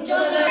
উজ্জ্বল